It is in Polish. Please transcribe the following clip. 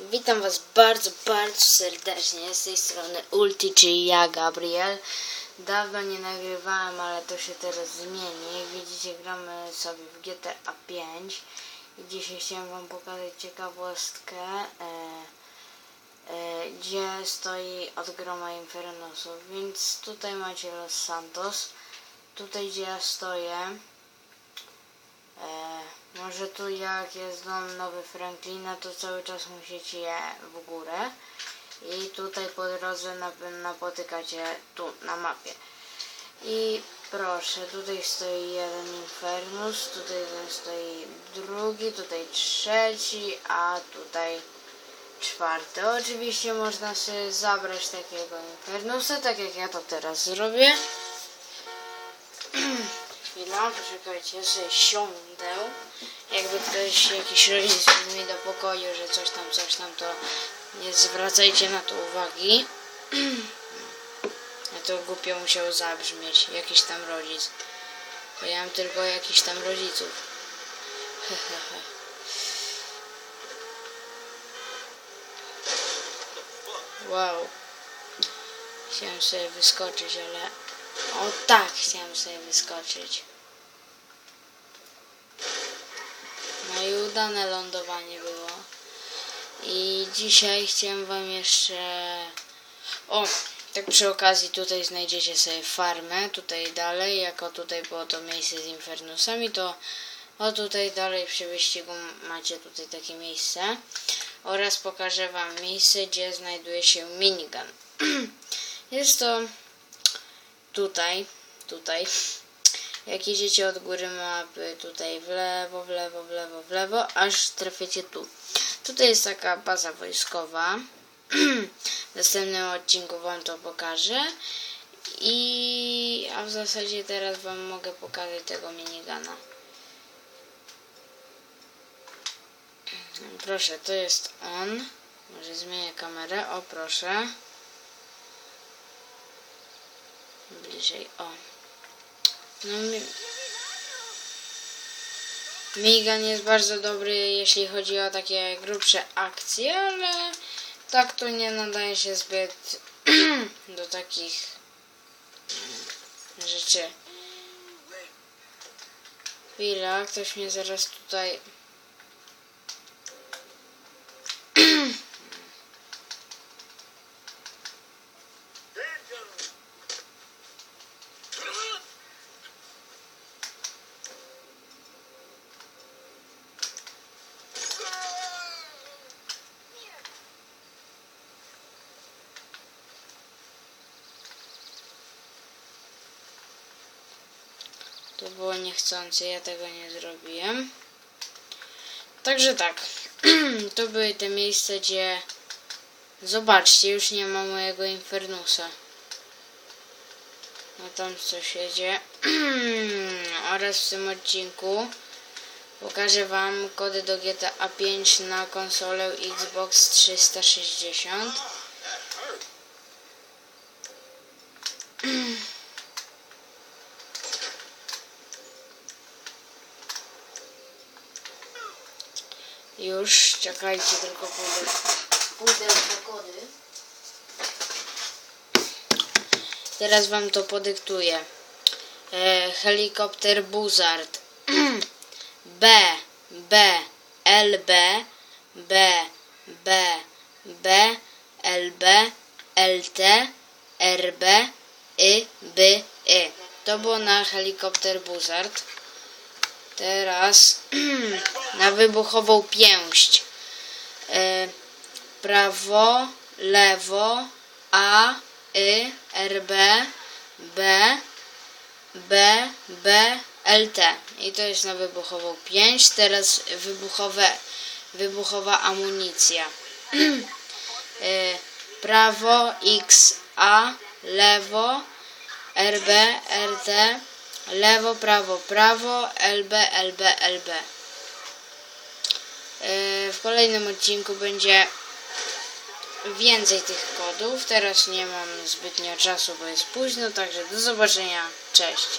Witam Was bardzo, bardzo serdecznie z tej strony Ulti, czyli ja, Gabriel. Dawno nie nagrywałem, ale to się teraz zmieni. Widzicie, gramy sobie w GTA 5 i dzisiaj chciałem Wam pokazać ciekawostkę, e, e, gdzie stoi od groma Infernosów. Więc tutaj macie Los Santos, tutaj gdzie ja stoję. E, może tu jak jest dom nowy Franklina, to cały czas musicie je w górę. I tutaj po drodze nap- napotykacie tu na mapie. I proszę, tutaj stoi jeden Infernus, tutaj stoi drugi, tutaj trzeci, a tutaj czwarty. Oczywiście można sobie zabrać takiego Infernusa, tak jak ja to teraz zrobię. Chwila, poczekajcie, sobie siądę. Jakby ktoś, jakiś rodzic mi do pokoju, że coś tam, coś tam, to nie zwracajcie na to uwagi. A to głupio musiał zabrzmieć, jakiś tam rodzic. Bo ja mam tylko jakiś tam rodziców. Wow. Chciałem sobie wyskoczyć, ale... O tak, chciałem sobie wyskoczyć. I udane lądowanie było. I dzisiaj chciałem wam jeszcze... O, tak przy okazji tutaj znajdziecie sobie farmę, tutaj dalej, jako tutaj było to miejsce z Infernusami, to o tutaj dalej przy wyścigu macie tutaj takie miejsce. Oraz pokażę wam miejsce, gdzie znajduje się minigun. Jest to tutaj, tutaj. Jak idziecie od góry mapy, tutaj w lewo, w lewo, w lewo, w lewo, aż traficie tu. Tutaj jest taka baza wojskowa. W następnym odcinku wam to pokażę. I a w zasadzie teraz wam mogę pokazać tego minigana. Proszę, to jest on. Może zmienię kamerę. O, proszę. Bliżej, o. No, mi... Migan jest bardzo dobry, jeśli chodzi o takie grubsze akcje, ale tak to nie nadaje się zbyt do takich mm, rzeczy. Chwila, ktoś mnie zaraz tutaj... To było niechcące, ja tego nie zrobiłem. Także tak, to były te miejsca, gdzie... Zobaczcie, już nie ma mojego Infernusa. No tam coś jedzie. Oraz w tym odcinku pokażę Wam kody do GTA 5 na konsolę Xbox 360. Już, czekajcie, tylko pójdę, pójdę po kody. Teraz wam to podyktuję. E, helikopter Buzzard. B, B, LB, B, B, B, LB, LT, RB, Y, B, Y. To było na helikopter Buzzard. Teraz na wybuchową pięść. E, prawo, lewo, A, Y, RB, B, B, B, LT. I to jest na wybuchową pięść. Teraz wybuchowe, wybuchowa amunicja. E, prawo, X, A, lewo, RB, RT, lewo, prawo, prawo, LB, LB, LB. Yy, W kolejnym odcinku będzie więcej tych kodów. Teraz nie mam zbytnio czasu, bo jest późno, także do zobaczenia. Cześć.